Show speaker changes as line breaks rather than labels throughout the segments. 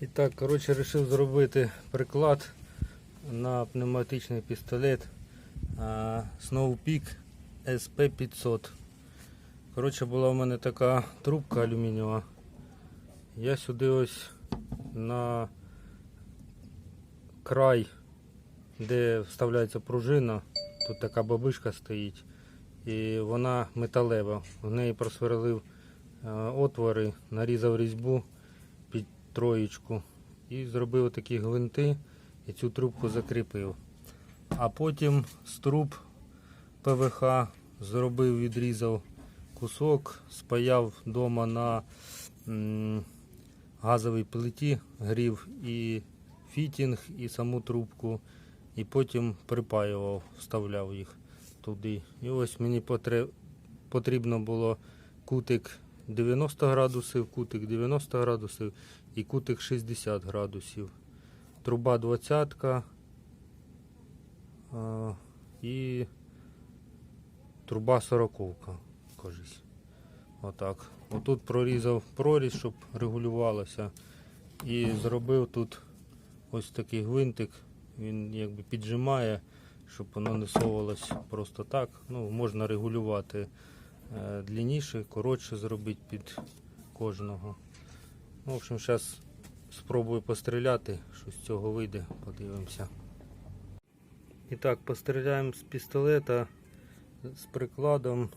І так, коротше, вирішив зробити приклад на пневматичний пістолет а, Snow Peak SP500. Коротше, була в мене така трубка алюмінієва. Я сюди ось на край, де вставляється пружина, тут така бабишка стоїть, і вона металева. В неї просверлив е, отвори, нарізав різьбу троєчку і зробив такі гвинти і цю трубку закріпив. А потім з труб ПВХ зробив, відрізав кусок, спаяв вдома на газовій плиті, грів і фітінг, і саму трубку, і потім припаював, вставляв їх туди. І ось мені потрібно було кутик 90 градусів, кутик 90 градусів і кутик 60 градусів. Труба 20 а, і труба 40 кажись. Отак. Отут прорізав проріз, щоб регулювалося. І зробив тут ось такий гвинтик. Він якби піджимає, щоб воно не совалось просто так. Ну, можна регулювати е, длинніше, коротше зробити під кожного. Ну, в общем, зараз спробую постріляти, що з цього вийде, подивимося. І так, постріляємо з пістолета з прикладом,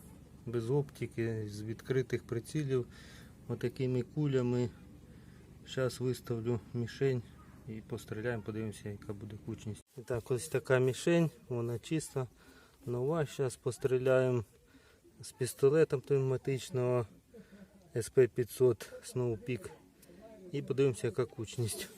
без оптики, з відкритих прицілів, отакими кулями. Зараз виставлю мішень і постріляємо, подивимося, яка буде кучність. І так, ось така мішень, вона чиста, нова. Зараз постріляємо з пістолетом пневматичного SP500 Snow Peak і подивимося, яка кучність.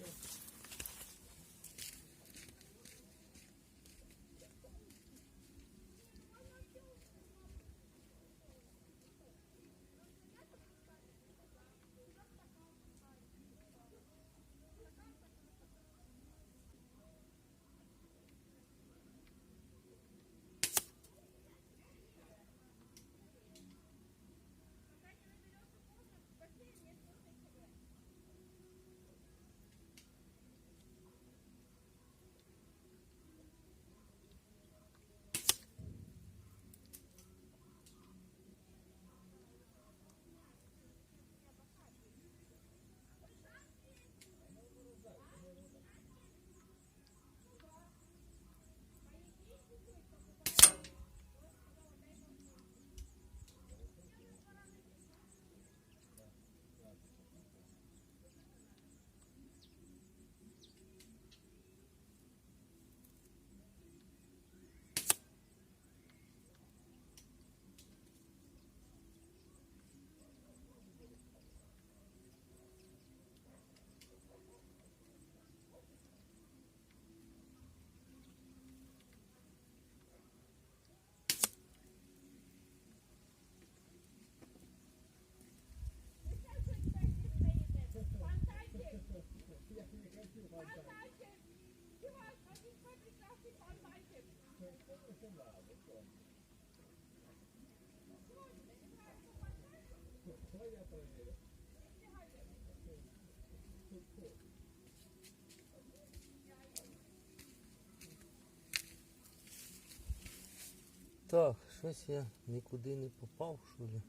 Так, щось я нікуди не попав, що ли.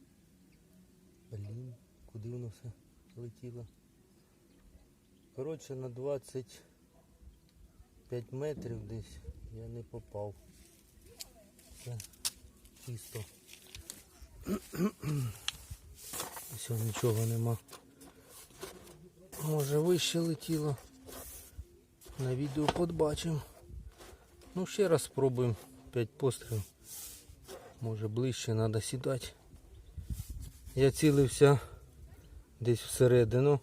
Блін, куди воно все летіло. Коротше, на 25 метрів десь я не попав. Це чисто. Все, нічого нема. Може вище летіло. На відео подбачимо. Ну ще раз спробуємо 5 пострілів. Може ближче треба сідати. Я цілився десь всередину,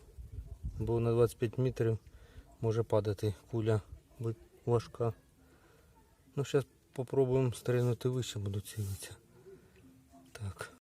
бо на 25 метрів може падати куля важка. Ну зараз спробуємо стрельнути вище, буду цілитися. Так.